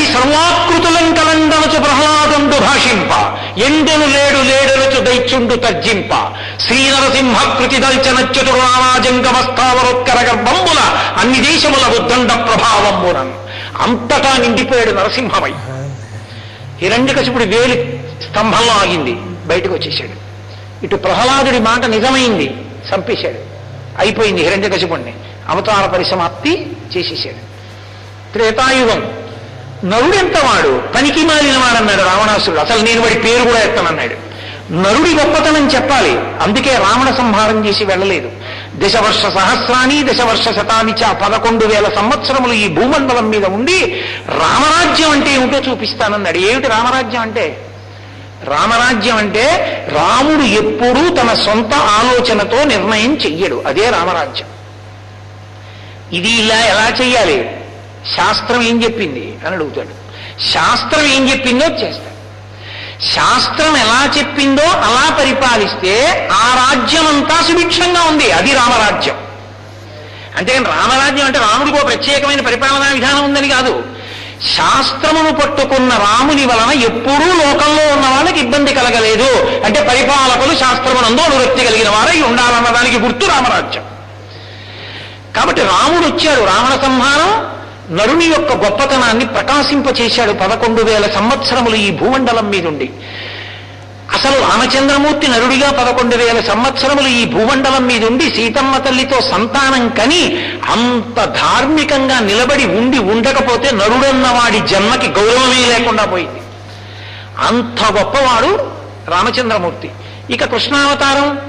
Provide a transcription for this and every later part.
హరి సర్వాకృతులం కలండనుచు ప్రహ్లాదండు భాషింప ఎండెను లేడు లేడనుచు దైత్యుండు తర్జింప. శ్రీనరసింహ కృతి దల్చనచ్యుతుడు రామాజంగమస్థావరోత్కర గర్భంబుల అన్ని దేశముల ఉద్దండ ప్రభావంబునన్ అంతటా నిండిపోయాడు నరసింహమై. హిరణ్యకశిపుడి వేలి స్తంభంలో ఆగింది బయటకు వచ్చేసాడు ఇటు ప్రహ్లాదుడి మాట నిజమైంది చంపేశాడు. అయిపోయింది హిరణ్యకశిపుణ్ణి అవతార పరిసమాప్తి చేసేసాడు త్రేతాయుగం. నరుడెంత వాడు పనికి మాలిన వాడన్నాడు రావణాసురుడు. అసలు నేను వాడి పేరు కూడా ఎత్తనన్నాడు. నరుడి గొప్పతనం చెప్పాలి. అందుకే రావణ సంహారం చేసి వెళ్ళలేదు. దశవర్ష సహస్రాని దశవర్ష శతాని చ పదకొండు వేల సంవత్సరములు ఈ భూమండలం మీద ఉండి రామరాజ్యం అంటే ఏమిటో చూపిస్తానన్నాడు. ఏమిటి రామరాజ్యం అంటే? రామరాజ్యం అంటే రాముడు ఎప్పుడూ తన సొంత ఆలోచనతో నిర్ణయం చెయ్యడు. అదే రామరాజ్యం. ఇది ఇలా ఎలా చెయ్యాలి? శాస్త్రం ఏం చెప్పింది? అని అడుగుతాడు. శాస్త్రం ఏం చెప్పిందో చేస్తాడు. శాస్త్రం ఎలా చెప్పిందో అలా పరిపాలిస్తే ఆ రాజ్యం అంతా సుభిక్షంగా ఉంది. అది రామరాజ్యం. అంటే రామరాజ్యం అంటే రాముడికి ఒక ప్రత్యేకమైన పరిపాలనా విధానం ఉందని కాదు. శాస్త్రమును పట్టుకున్న రాముని వలన ఎప్పుడూ లోకంలో ఉన్న వాళ్ళకి ఇబ్బంది కలగలేదు. అంటే పరిపాలకులు శాస్త్రమునందు అనురక్తి కలిగిన వారై ఉండాలన్న దానికి గుర్తు రామరాజ్యం. కాబట్టి రాముడు వచ్చాడు. రావణ సంహారం నరుని యొక్క గొప్పతనాన్ని ప్రకాశింపచేశాడు పదకొండు వేల సంవత్సరములు ఈ భూమండలం మీదుండి. అసలు రామచంద్రమూర్తి నరుడిగా పదకొండు వేల సంవత్సరములు ఈ భూమండలం మీదుండి సీతమ్మ తల్లితో సంతానం కని అంత ధార్మికంగా నిలబడి ఉండి ఉండకపోతే నరుడన్నవాడి జన్మకి గౌరవమే లేకుండా పోయింది. అంత గొప్పవాడు రామచంద్రమూర్తి. ఇక కృష్ణావతారం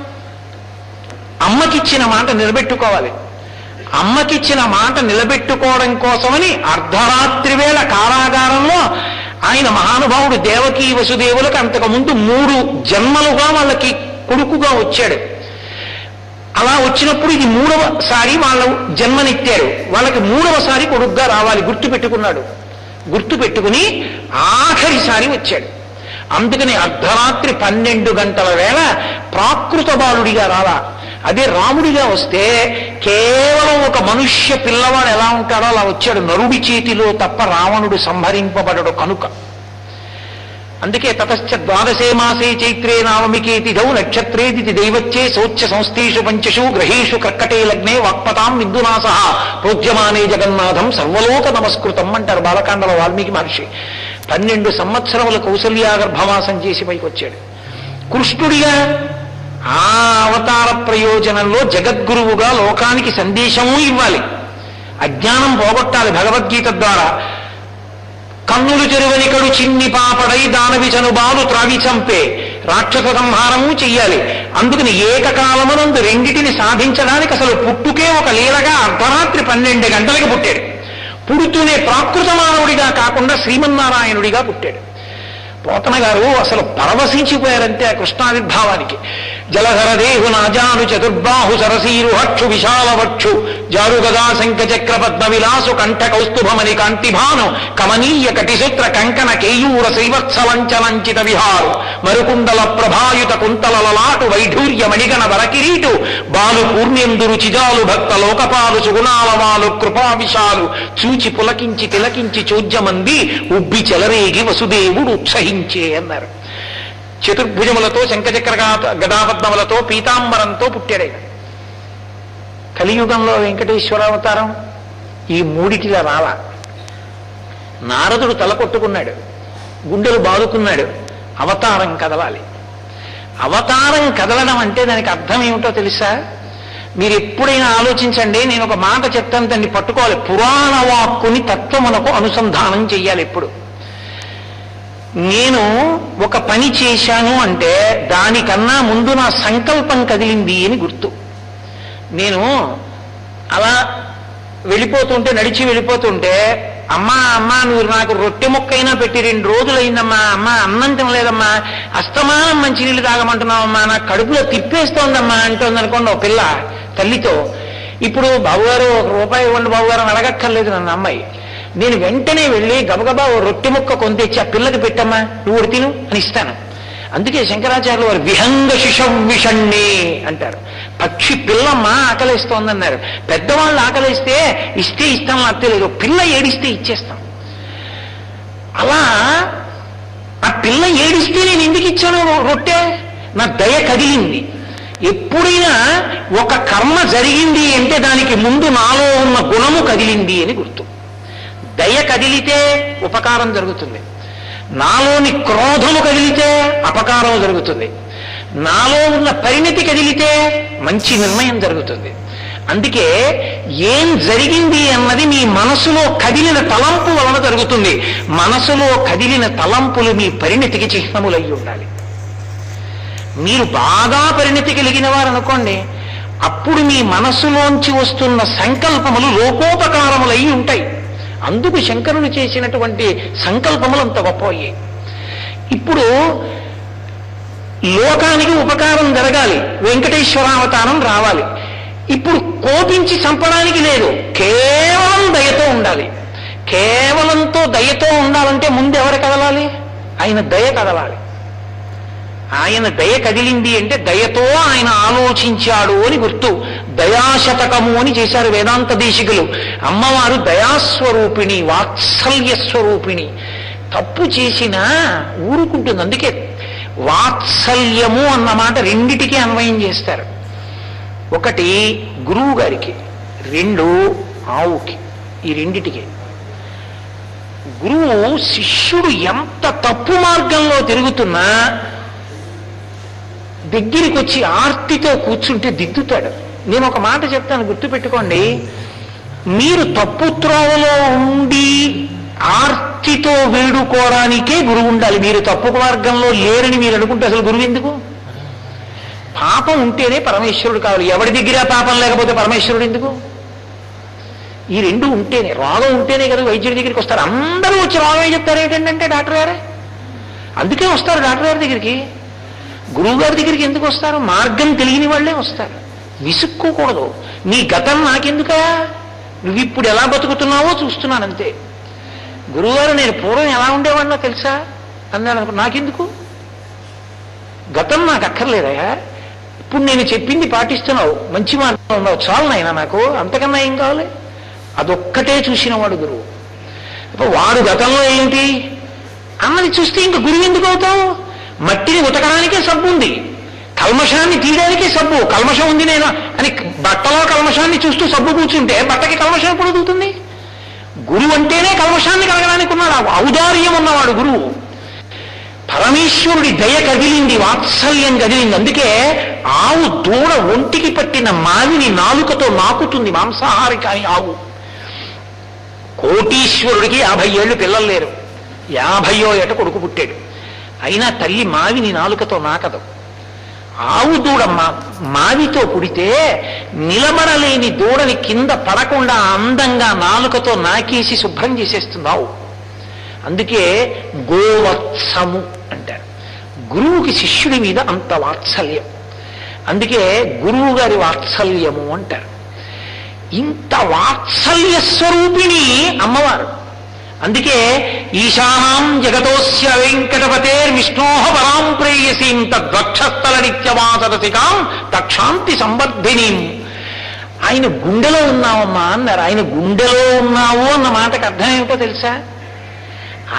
అమ్మకిచ్చిన మాట నిలబెట్టుకోవాలి. అమ్మకిచ్చిన మాట నిలబెట్టుకోవడం కోసమని అర్ధరాత్రి వేళ కారాగారంలో ఆయన మహానుభావుడు దేవకీ వసుదేవులకు అంతకుముందు మూడు జన్మలుగా వాళ్ళకి కొడుకుగా వచ్చాడు. అలా వచ్చినప్పుడు ఇది మూడవసారి వాళ్ళ జన్మనిచ్చారు వాళ్ళకి మూడవసారి కొడుకుగా రావాలి గుర్తు పెట్టుకున్నాడు. గుర్తు పెట్టుకుని ఆఖరిసారి వచ్చాడు. అందుకని అర్ధరాత్రి పన్నెండు గంటల వేళ ప్రాకృత బాలుడిగా రాలా. అదే రాముడిగా వస్తే కేవలం ఒక మనుష్య పిల్లవాడు ఎలా ఉంటాడో అలా వచ్చాడు. నరుడి చేతిలో తప్ప రావణుడు సంహరింపబడడు కనుక. అందుకే తతశ్చ ద్వాదశే మాసే చైత్రే నావమికే ధౌ నక్షత్రేది దైవచ్చే శోచ్య సంస్థీషు పంచషు గ్రహేషు కర్కటే లగ్నే వాక్పతాం విందునా సహా ప్రోజ్యమానే జగన్నాథం సర్వలోక నమస్కృతం అంటారు బాలకాండల వాల్మీకి మహర్షి. పన్నెండు సంవత్సరముల కౌసల్యా గర్భవాసం చేసి పైకి వచ్చాడు కృష్ణుడిగా ఆ అవతార ప్రయోజనంలో జగద్గురువుగా లోకానికి సందేశము ఇవ్వాలి. అజ్ఞానం పోగొట్టాలి భగవద్గీత ద్వారా. కన్నులు చెరువనికడు చిన్ని పాపడై దానవి చనుబాలు త్రావి చంపే రాక్షస సంహారము చెయ్యాలి. అందుకని ఏకకాలమునందు రెండిటిని సాధించడానికి అసలు పుట్టుకే ఒక లీలగా అర్ధరాత్రి పన్నెండు గంటలకు పుట్టాడు. పుడుతూనే ప్రాకృత మానవుడిగా కాకుండా శ్రీమన్నారాయణుడిగా పుట్టాడు. పోతన గారు అసలు పరవశించిపోయారంటే ఆ కృష్ణావిర్భావానికి. జలధరదేహు నాజాను చతుర్బాహు సరసీరు హక్షు విశాల వక్షు శంఖ చక్ర పద్మ విలాసు కంఠ కౌస్తుభమని కాంతిభాను కమనీయ కటిసూత్ర కంకణ కేయూర శ్రీవత్సలంచలంచిత విహారు మరుకుండల ప్రభాయుత కుంతల లలాటు వైఢూర్య మణిగణ వరకిరీటు బాలు పూర్ణేందురు చిజాలు భక్త లోకపాలు సుగుణాలవాలు కృపా విశాలు చూచి పులకించి తిలకించి చూజ్యమంది ఉబ్బి చెలరేగి వసుదేవుడు ఉత్సహించే అన్నారు చతుర్భుజములతో శంఖచక్ర గదాపద్మములతో పీతాంబరంతో పుట్టాడే కలియుగంలో వెంకటేశ్వర అవతారం ఈ మూడిటిలా రాల. నారదుడు తల కొట్టుకున్నాడు. గుండెలు బాదుకున్నాడు. అవతారం కదలాలి. అవతారం కదలడం అంటే దానికి అర్థం ఏమిటో తెలుసా? మీరు ఎప్పుడైనా ఆలోచించండి నేను ఒక మాట చెప్తాను దాన్ని పట్టుకోవాలి. పురాణ వాక్కుని తత్వమునకు అనుసంధానం చెయ్యాలి ఎప్పుడు. నేను ఒక పని చేశాను అంటే దానికన్నా ముందు నా సంకల్పం కదిలింది అని గుర్తు. నేను అలా వెళ్ళిపోతుంటే నడిచి వెళ్ళిపోతుంటే అమ్మా అమ్మా నువ్వు నాకు రొట్టె ముక్కైనా పెట్టి రెండు రోజులైందమ్మా అమ్మా అన్నం తినలేదమ్మా అస్తమానం మంచినీళ్ళు తాగమంటున్నావమ్మా నా కడుపులో తిప్పేస్తోందమ్మా అంటోంది అనుకోండి ఒక పిల్ల తల్లితో. ఇప్పుడు బాబుగారు ఒక రూపాయి ఇవ్వండి బాబుగారు అని అడగక్కర్లేదు నన్ను అమ్మాయి. నేను వెంటనే వెళ్ళి గబగబా ఓ రొట్టె ముక్క కొంతెచ్చి ఆ పిల్లకి పెట్టమ్మా నువ్వు తిను అని ఇస్తాను. అందుకే శంకరాచార్యులు వారు విహంగ శిషం విషణ్ణి అంటారు. పక్షి పిల్లమ్మా ఆకలిస్తోందన్నారు. పెద్దవాళ్ళు ఆకలిస్తే ఇస్తే ఇస్తాం నాకు తెలియదు పిల్ల ఏడిస్తే ఇచ్చేస్తాం. అలా ఆ పిల్ల ఏడిస్తే నేను ఎందుకు ఇచ్చాను రొట్టె? నా దయ కదిలింది. ఎప్పుడైనా ఒక కర్మ జరిగింది అంటే దానికి ముందు నాలో ఉన్న గుణము కదిలింది అని గుర్తు. దయ కదిలితే ఉపకారం జరుగుతుంది. నాలోని క్రోధము కదిలితే అపకారం జరుగుతుంది. నాలో ఉన్న పరిణతి కదిలితే మంచి నిర్ణయం జరుగుతుంది. అందుకే ఏం జరిగింది అన్నది మీ మనసులో కదిలిన తలంపు వలన జరుగుతుంది. మనసులో కదిలిన తలంపులు మీ పరిణతికి చిహ్నములయ్యి ఉండాలి. మీరు బాగా పరిణతి కలిగిన వారు అనుకోండి అప్పుడు మీ మనస్సులోంచి వస్తున్న సంకల్పములు లోకోపకారములై ఉంటాయి. అందుకు శంకరుడు చేసినటువంటి సంకల్పములు అంత గొప్పయ్యాయి ఇప్పుడు లోకానికి ఉపకారం జరగాలి వెంకటేశ్వరావతారం రావాలి. ఇప్పుడు కోపించి చంపడానికి లేదు కేవలం దయతో ఉండాలి. కేవలంతో దయతో ఉండాలంటే ముందు ఎవరు కదలాలి? ఆయన దయ కదలాలి. ఆయన దయ కదిలింది అంటే దయతో ఆయన ఆలోచించాడు అని గుర్తు. దయాశతకము అని చేశారు వేదాంత దేశికులు అమ్మవారు దయాస్వరూపిణి వాత్సల్య స్వరూపిణి తప్పు చేసినా ఊరుకుంటుంది. అందుకే వాత్సల్యము అన్నమాట రెండిటికి అన్వయం చేస్తారు. ఒకటి గురువు గారికి రెండు ఆవుకి ఈ రెండిటికి. గురువు శిష్యుడు ఎంత తప్పు మార్గంలో తిరుగుతున్నా దగ్గరికి వచ్చి ఆర్తితో కూర్చుంటే దిద్దుతాడు. నేను ఒక మాట చెప్తాను గుర్తుపెట్టుకోండి. మీరు తప్పు త్రోవలో ఉండి ఆర్తితో వేడుకోవడానికే గురువు ఉండాలి. మీరు తప్పు మార్గంలో లేరని మీరు అనుకుంటే అసలు గురువు ఎందుకు? పాపం ఉంటేనే పరమేశ్వరుడు కావాలి. ఎవరి దగ్గర పాపం లేకపోతే పరమేశ్వరుడు ఎందుకు? ఈ రెండు ఉంటేనే రోగం ఉంటేనే కదా వైద్యుడి దగ్గరికి వస్తారు. అందరూ వచ్చి రోగం ఏం చెప్తారు? ఏంటంటే డాక్టర్ గారే? అందుకే వస్తారు డాక్టర్ గారి దగ్గరికి. గురువు గారి దగ్గరికి ఎందుకు వస్తారు? మార్గం తెలియని వాళ్ళే వస్తారు. విసుక్కోకూడదు. నీ గతం నాకెందుకా? నువ్వు ఇప్పుడు ఎలా బతుకుతున్నావో చూస్తున్నానంతే. గురువుగారు నేను పూర్వం ఎలా ఉండేవాడినో తెలుసా? అన్నాడు అనుకో, నాకెందుకు? గతం నాకు అక్కర్లేదయా ఇప్పుడు నేను చెప్పింది పాటిస్తున్నావు. మంచి మార్గం ఉన్నావు. చాలు నాయన నాకు. అంతకన్నా ఏం కావాలి? అదొక్కటే చూసినవాడు గురువు. ఇప్పుడు వాడు గతంలో ఏంటి? అన్నది చూస్తే ఇంక గురువు ఎందుకు అవుతావు? మట్టిని ఉతకడానికే సబ్బు ఉంది కల్మషాన్ని తీయడానికి సబ్బు. కల్మషం ఉంది నేను? అని బట్టలో కల్మషాన్ని చూస్తూ సబ్బు కూర్చుంటే బట్టకి కల్మషం ఎప్పుడు దిగుతుంది గురువు అంటేనే కల్మషాన్ని కలగడానికి ఉన్నాడు? ఔదార్యం ఉన్నవాడు గురువు పరమేశ్వరుడి దయ కదిలింది వాత్సల్యం కదిలింది. అందుకే ఆవు దూడ ఒంటికి పట్టిన మావిని నాలుకతో నాకుతుంది మాంసాహారి కాని ఆవు. కోటీశ్వరుడికి యాభై ఏళ్ళు పిల్లలు లేరు. యాభయో ఏట కొడుకు పుట్టాడు. అయినా తల్లి మావిని నాలుకతో నాకదు. ఆవు దూడ మా- మావితో పుడితే నిలబడలేని దూడని కింద పడకుండా అందంగా నాలుకతో నాకేసి శుభ్రం చేసేస్తున్నావు. అందుకే గోవత్సము అంటారు. గురువుకి శిష్యుడి మీద అంత వాత్సల్యం. అందుకే గురువు గారి వాత్సల్యము అంటారు. ఇంత వాత్సల్య స్వరూపిణి అమ్మవారు. అందుకే ఈశానాం జగతోస్య వెంకటపతేర్ విష్ణోహ పరాం ప్రేయసీం తద్వక్షస్థల నిత్యవాసరసికాం తక్షాంతి సంవర్ధినీం. ఆయన గుండెలో ఉన్నావమ్మా అన్నారు. ఆయన గుండెలో ఉన్నావు అన్న మాటకు అర్థం ఏమిటో తెలుసా?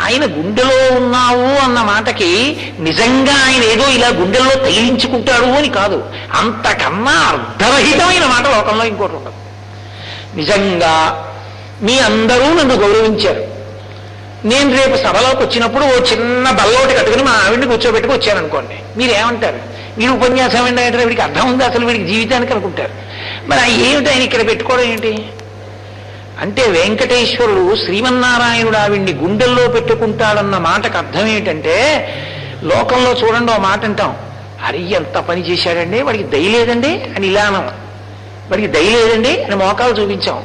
ఆయన గుండెలో ఉన్నావు అన్న మాటకి నిజంగా ఆయన ఏదో ఇలా గుండెల్లో తగిలించుకుంటాడు అని కాదు. అంతకన్నా అర్ధరహితమైన మాట లోకంలో ఇంకోటి ఉండదు. నిజంగా మీ అందరూ నన్ను గౌరవించారు. నేను రేపు సభలోకి వచ్చినప్పుడు ఓ చిన్న బల్లోటి కట్టుకుని మా ఆవిడ్ని కూర్చోబెట్టుకు వచ్చాను అనుకోండి. మీరు ఏమంటారు వీడు ఉపన్యాసం ఏంటంటే వీడికి అర్థం ఉంది అసలు వీడికి జీవితానికి అనుకుంటారు. మరి ఏమిటి ఆయన ఇక్కడ పెట్టుకోవడం ఏంటి? అంటే వెంకటేశ్వరుడు శ్రీమన్నారాయణుడు ఆవిడ్ని గుండెల్లో పెట్టుకుంటాడన్న మాటకు అర్థం ఏంటంటే లోకంలో చూడండి ఓ మాట అంటాం. అరే ఎంత పని చేశాడండి? వాడికి దయ లేదండి అని ఇలా అన్నాం. వాడికి దయలేదండి అని మోకాలు చూపించాం.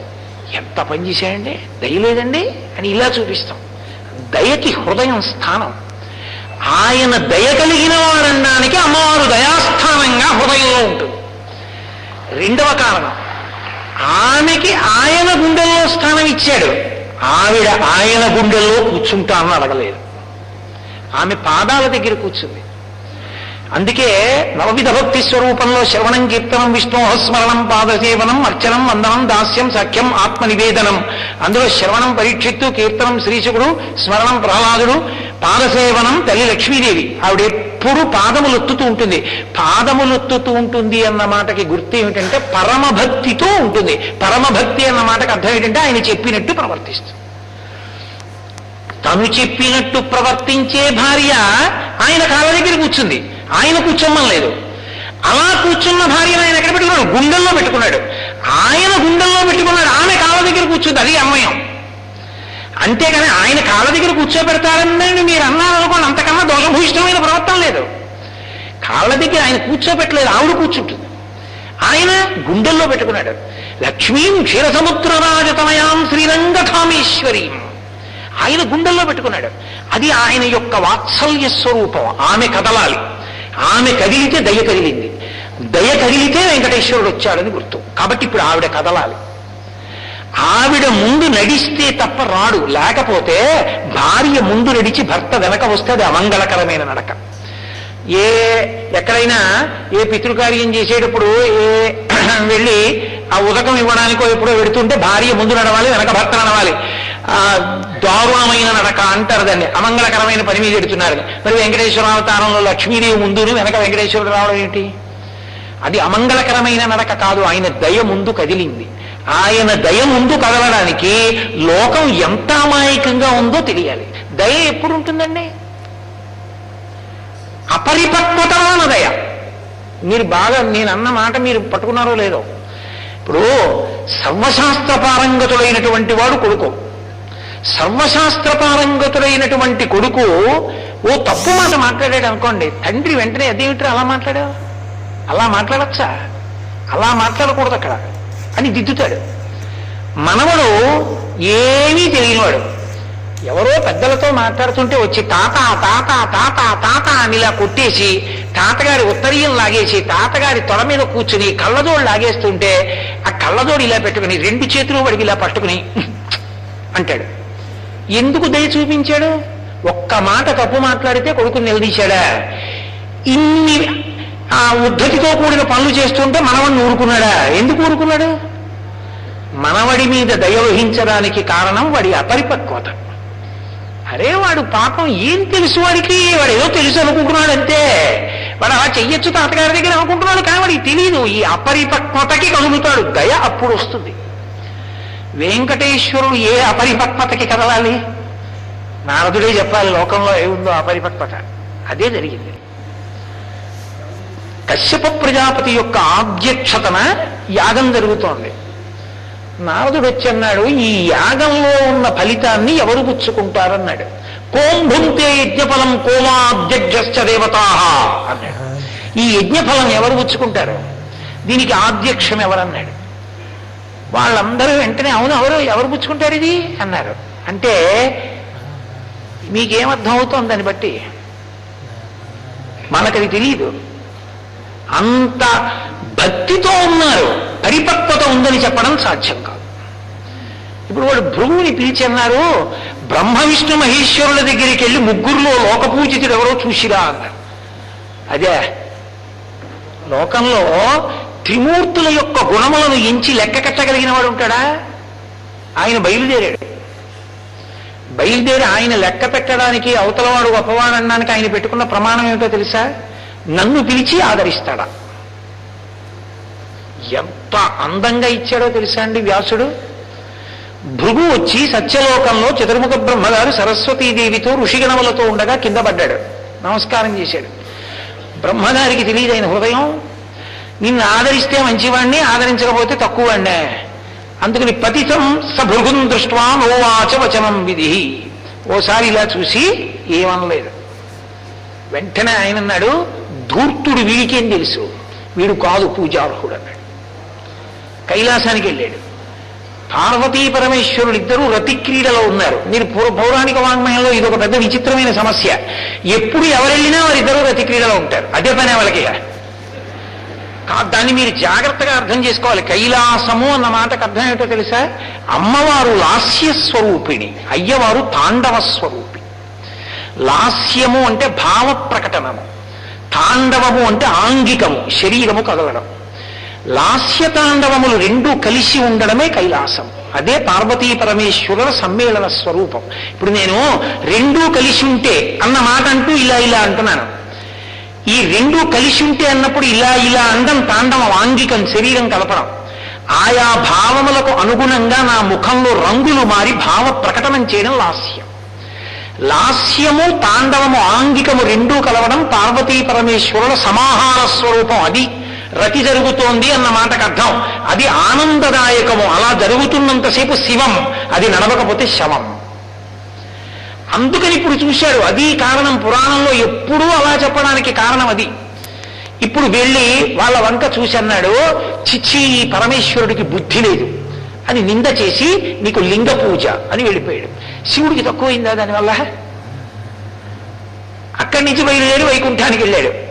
ఎంత పని చేశాడండి? దయలేదండి అని ఇలా చూపిస్తాం. దయకి హృదయం స్థానం. ఆయన దయ కలిగిన వారనడానికి అమ్మవారు దయాస్థానంగా హృదయంలో ఉంటుంది. రెండవ కారణం ఆమెకి ఆయన గుండెల్లో స్థానం ఇచ్చాడు. ఆవిడ ఆయన గుండెల్లో కూర్చుంటానని అడగలేదు. ఆమె పాదాల దగ్గర కూర్చుంది. అందుకే నవవిధ భక్తి స్వరూపంలో శ్రవణం కీర్తనం విష్ణోహస్మరణం పాదసేవనం అర్చనం వందనం దాస్యం సఖ్యం ఆత్మ నివేదనం అందులో శ్రవణం పరీక్షిత్తు కీర్తనం శ్రీశుకుడు స్మరణం ప్రహ్లాదుడు పాదసేవనం తల్లి లక్ష్మీదేవి. ఆవిడ ఎప్పుడు పాదములొత్తుతూ ఉంటుంది. పాదములొత్తుతూ ఉంటుంది అన్న మాటకి గుర్తు ఏమిటంటే పరమభక్తితో ఉంటుంది. పరమభక్తి అన్న మాటకి అర్థం ఏంటంటే ఆయన చెప్పినట్టు ప్రవర్తిస్తుంది తను చెప్పినట్టు ప్రవర్తించే భార్య ఆయన కాళ్ళ దగ్గర కూర్చుంది. ఆయన కూర్చోమని లేదు. అలా కూర్చున్న భార్యను ఆయన ఎక్కడ పెట్టుకున్నాడు? గుండెల్లో పెట్టుకున్నాడు. ఆయన గుండెల్లో పెట్టుకున్నాడు. ఆమె కాళ్ళ దగ్గర కూర్చుంది. అది అమ్మయం. అంతేగాని ఆయన కాళ్ళ దగ్గర కూర్చోబెడతారని మీరు అన్నారనుకోండి అంతకన్నా దోషభూషితమైన ప్రవర్తన లేదు. కాళ్ళ దగ్గర ఆయన కూర్చోబెట్టలేదు. ఆవిడ కూర్చుంటుంది. ఆయన గుండెల్లో పెట్టుకున్నాడు. లక్ష్మీం క్షీరసముద్రరాజతమయాం శ్రీరంగధామేశ్వరీం. ఆయన గుండెల్లో పెట్టుకున్నాడు. అది ఆయన యొక్క వాత్సల్య స్వరూపం. ఆమె కదలాలి. ఆమె కదిలితే దయ కదిలింది. దయ కదిలితే వెంకటేశ్వరుడు వచ్చాడని గుర్తు. కాబట్టి ఇప్పుడు ఆవిడ కదలాలి. ఆవిడ ముందు నడిస్తే తప్ప రాడు. లేకపోతే భార్య ముందు నడిచి భర్త వెనక వస్తే అది అమంగళకరమైన నడక. ఏ ఎక్కడైనా ఏ పితృకార్యం చేసేటప్పుడు ఏ వెళ్ళి ఆ ఉదకం ఇవ్వడానికో ఎప్పుడో పెడుతుంటే భార్య ముందు నడవాలి వెనక భర్త నడవాలి. దారుణమైన నడక అంటారు దాన్ని అమంగళకరమైన పని మీద ఎడుతున్నారు. మరి వెంకటేశ్వర అవతారంలో లక్ష్మీదేవి ముందును వెనక వెంకటేశ్వరుడు రావడం ఏంటి? అది అమంగళకరమైన నడక కాదు. ఆయన దయ ముందు కదిలింది. ఆయన దయ ముందు కదలడానికి లోకం ఎంత అమాయకంగా ఉందో తెలియాలి. దయ ఎప్పుడు ఉంటుందండి? అపరిపక్వతమైన దయ. మీరు బాగా నేను అన్న మాట మీరు పట్టుకున్నారో లేదో. ఇప్పుడు సర్వశాస్త్ర పారంగతులైనటువంటి వాడు కొడుకు. సర్వశాస్త్ర పారంగతుడైనటువంటి కొడుకు ఓ తప్పు మాట మాట్లాడాడు అనుకోండి. తండ్రి వెంటనే అదేమిట్రా అలా మాట్లాడావు? అలా మాట్లాడచ్చా? అలా మాట్లాడకూడదు అక్కడ అని దిద్దుతాడు. మనవడు ఏమీ తెలియనివాడు. ఎవరో పెద్దలతో మాట్లాడుతుంటే వచ్చి తాత తాత తాత తాత అని ఇలా కొట్టేసి తాతగారి ఉత్తరీయం లాగేసి తాతగారి తొడ మీద కూర్చుని కళ్ళజోడు లాగేస్తుంటే ఆ కళ్ళజోడు ఇలా పెట్టుకుని రెండు చేతులు వాడికి ఇలా పట్టుకుని అంటాడు. ఎందుకు దయ చూపించాడు? ఒక్క మాట తప్పు మాట్లాడితే కొడుకుని నిలదీశాడా? ఇన్ని ఆ ఉద్ధతితో కూడిన పనులు చేస్తుంటే మనవడిని ఊరుకున్నాడా? ఎందుకు ఊరుకున్నాడు? మనవడి మీద దయ వహించడానికి కారణం వాడి అపరిపక్వత. అరే వాడు పాపం ఏం తెలుసు వాడికి? వాడు ఏదో తెలుసు అనుకుంటున్నాడు అంతే వాడు అలా చెయ్యొచ్చు తాతగారి దగ్గర అనుకుంటున్నాడు కానీ వాడికి తెలియదు ఈ అపరిపక్వతకి కలుగుతాడు దయ అప్పుడు వస్తుంది. వెంకటేశ్వరుడు ఏ అపరిపక్వతకి కదలాలి? నారదుడే చెప్పాలి లోకంలో ఏముందో అపరిపక్వత అదే జరిగింది. కశ్యప ప్రజాపతి యొక్క ఆధ్యక్షతన యాగం జరుగుతోంది. నారదుడు వచ్చి అన్నాడు ఈ యాగంలో ఉన్న ఫలితాన్ని ఎవరు పుచ్చుకుంటారన్నాడు. కోంభుంతే యజ్ఞఫలం కోమాధ్యక్ష దేవతా అన్నాడు. ఈ యజ్ఞఫలం ఎవరు పుచ్చుకుంటారు? దీనికి ఆధ్యక్షం ఎవరన్నాడు? వాళ్ళందరూ వెంటనే అవును ఎవరు ఎవరు పుచ్చుకుంటారు ఇది? అన్నారు. అంటే మీకేమర్థం అవుతుంది దాన్ని బట్టి? మనకది తెలియదు అంత భక్తితో ఉన్నారు పరిపక్వత ఉందని చెప్పడం సాధ్యం కాదు. ఇప్పుడు వాడు భృగువుని పిలిచి అన్నారు బ్రహ్మ విష్ణు మహేశ్వరుల దగ్గరికి వెళ్ళి ముగ్గురులో లోకపూజితుడు ఎవరో చూసిరా అన్నారు. అదే లోకంలో త్రిమూర్తుల యొక్క గుణములను ఎంచి లెక్క కట్టగలిగిన వాడు ఉంటాడా? ఆయన బయలుదేరాడు. బయలుదేరి ఆయన లెక్క పెట్టడానికి అవతలవాడు గొప్పవాడు ఆయన పెట్టుకున్న ప్రమాణం ఏమిటో తెలుసా? నన్ను పిలిచి ఆదరిస్తాడా? ఎంత అందంగా ఇచ్చాడో తెలుసా అండి వ్యాసుడు? భృగు వచ్చి సత్యలోకంలో చతుర్ముఖ బ్రహ్మగారు సరస్వతీదేవితో ఋషిగణములతో ఉండగా కింద పడ్డాడు. నమస్కారం చేశాడు. బ్రహ్మగారికి తెలియదైన హృదయం. నిన్ను ఆదరిస్తే మంచివాణ్ణి ఆదరించకపోతే తక్కువవాణ్ణే. అందుకని పతితం సభృగుం భృగుం దృష్ట్వా నోవాచ వచనం విధి. ఓసారి ఇలా చూసి ఏమనలేదు. వెంటనే ఆయన అన్నాడు ధూర్తుడు వీడికేం తెలుసు? వీడు కాదు పూజార్హుడు అన్నాడు. కైలాసానికి వెళ్ళాడు. పార్వతీ పరమేశ్వరుడు ఇద్దరూ రతిక్రీడలో ఉన్నారు. మీరు పూర్వ పౌరాణిక వాంగ్మయంలో ఇది ఒక పెద్ద విచిత్రమైన సమస్య. ఎప్పుడు ఎవరెళ్ళినా వారిద్దరూ రతిక్రీడలో ఉంటారు. అదే పని వాళ్ళకి దాన్ని మీరు జాగ్రత్తగా అర్థం చేసుకోవాలి. కైలాసము అన్న మాటకు అర్థం ఏంటో తెలుసా? అమ్మవారు లాస్య స్వరూపిణి అయ్యవారు తాండవ స్వరూపి. లాస్యము అంటే భావ ప్రకటనము తాండవము అంటే ఆంగికము శరీరము కదలడం. లాస్య తాండవములు రెండూ కలిసి ఉండడమే కైలాసం. అదే పార్వతీ పరమేశ్వరుల సమ్మేళన స్వరూపం. ఇప్పుడు నేను రెండూ కలిసి ఉంటే అన్న మాట అంటూ ఇలా ఇలా అంటున్నాను. ఈ రెండు కలిసి ఉంటే అన్నప్పుడు ఇలా ఇలా అందం తాండవం ఆంగికం శరీరం కలపడం. ఆయా భావములకు అనుగుణంగా నా ముఖంలో రంగులు మారి భావ ప్రకటనం చేయడం లాస్యం. లాస్యము తాండవము ఆంగికము రెండూ కలవడం పార్వతీ పరమేశ్వరుల సమాహార స్వరూపం. అది రతి జరుగుతోంది అన్న మాటకు అర్థం. అది ఆనందదాయకము. అలా జరుగుతున్నంతసేపు శివం. అది నడవకపోతే శవం. అందుకని ఇప్పుడు చూశాడు అది కారణం పురాణంలో ఎప్పుడూ అలా చెప్పడానికి కారణం అది. ఇప్పుడు వెళ్ళి వాళ్ళ వంక చూసన్నాడు చిచ్చి ఈ పరమేశ్వరుడికి బుద్ధి లేదు. అని నింద చేసి నీకు లింగ పూజ అని వెళ్ళిపోయాడు. శివుడికి తక్కువైందా దానివల్ల? అక్కడి నుంచి బయలుదేరి వైకుంఠానికి వెళ్ళాడు.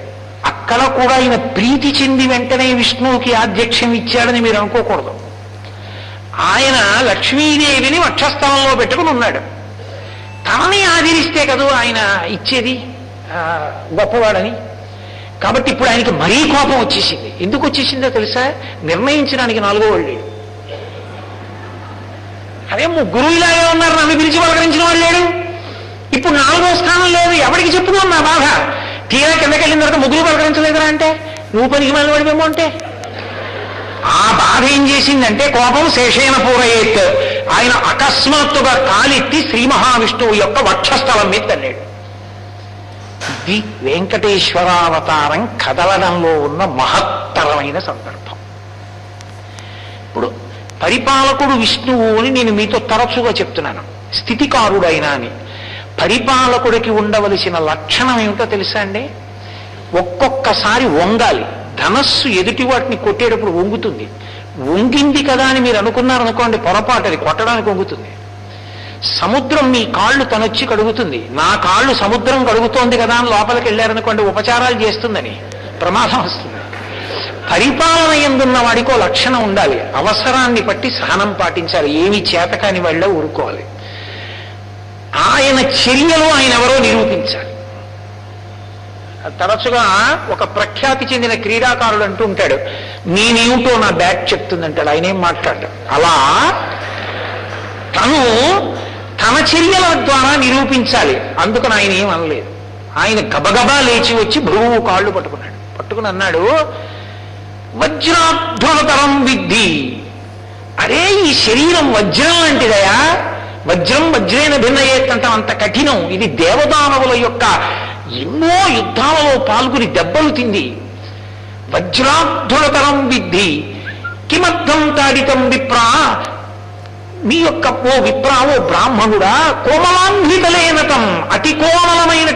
అక్కడ కూడా ఆయన ప్రీతి చెంది వెంటనే విష్ణువుకి ఆధ్యక్ష్యం ఇచ్చాడని మీరు అనుకోకూడదు. ఆయన లక్ష్మీదేవిని వక్షస్థలంలో పెట్టుకుని ఉన్నాడు. తనని ఆదరిస్తే కదూ ఆయన ఇచ్చేది? గొప్పవాడని. కాబట్టి ఇప్పుడు ఆయనకి మరీ కోపం వచ్చేసింది. ఎందుకు వచ్చేసిందో తెలుసా? నిర్ణయించడానికి నాలుగో వాళ్ళు లేడు అదే ముగ్గురు ఇలాగే ఉన్నారు? నన్ను పిలిచి పలకరించిన వాళ్ళు లేడు. ఇప్పుడు నాలుగో స్థానం లేదు. ఎవరికి చెప్పుకోను నా బాధ? తీరా కిందకెళ్ళిన తర్వాత ముగ్గురు పలకరించలేదురా అంటే? నువ్వు పనికి మళ్ళీ పడిపోమో అంటే? ఆ బాధ ఏం చేసిందంటే కోపం శేషేణ పూరయేత్. ఆయన అకస్మాత్తుగా కాలెత్తి శ్రీ మహావిష్ణువు యొక్క వక్షస్థలం మీద తన్నాడు. ఇది వెంకటేశ్వరావతారం కదలడంలో ఉన్న మహత్తరమైన సందర్భం. ఇప్పుడు పరిపాలకుడు విష్ణువు అని నేను మీతో తరచుగా చెప్తున్నాను. స్థితికారుడైనా అని. పరిపాలకుడికి ఉండవలసిన లక్షణం ఏమిటో తెలుసా అండి? ఒక్కొక్కసారి వంగాలి. ధనస్సు ఎదుటి వాటిని కొట్టేటప్పుడు వంగుతుంది. వంగింది కదా అని మీరు అనుకున్నారనుకోండి పొరపాటు అది కొట్టడానికి వంగుతుంది. సముద్రం మీ కాళ్ళు తనొచ్చి కడుగుతుంది. నా కాళ్ళు సముద్రం కడుగుతోంది కదా అని లోపలికి వెళ్ళారనుకోండి ఉపచారాలు చేస్తుందని ప్రమాదం వస్తుంది. పరిపాలన ఎందున్న వాడికో లక్షణం ఉండాలి. అవసరాన్ని బట్టి సహనం పాటించాలి. ఏమి చేతకాని వాళ్ళ ఊరుకోవాలి. ఆయన చర్యలు ఆయన ఎవరో నిరూపించాలి. తరచుగా ఒక ప్రఖ్యాతి చెందిన క్రీడాకారుడు అంటూ ఉంటాడు. నేనేమిటో నా బ్యాట్ చెప్తుందంటాడు ఆయన ఏం మాట్లాడ్డాడు అలా తను తన చర్యల ద్వారా నిరూపించాలి. అందుకని ఆయన ఏం అనలేదు. ఆయన గబగబా లేచి వచ్చి భృగువు కాళ్ళు పట్టుకున్నాడు. పట్టుకుని అన్నాడు వజ్రాధ్వతరం విద్ధి. అరే ఈ శరీరం వజ్రం లాంటిదయా వజ్రం వజ్రేన భిన్నయేత్తంటాం అంత కఠినం. ఇది దేవదానవుల యొక్క ఎన్నో యుద్ధాలలో పాల్గొని దెబ్బలు తింది. వజ్రాధ్వరతరం విద్ధి. కిమర్థం తాడితం విప్రా. మీ యొక్క ఓ విప్రా ఓ బ్రాహ్మణుడా కోమలాన్వితలేనతం అతి కోమలమైన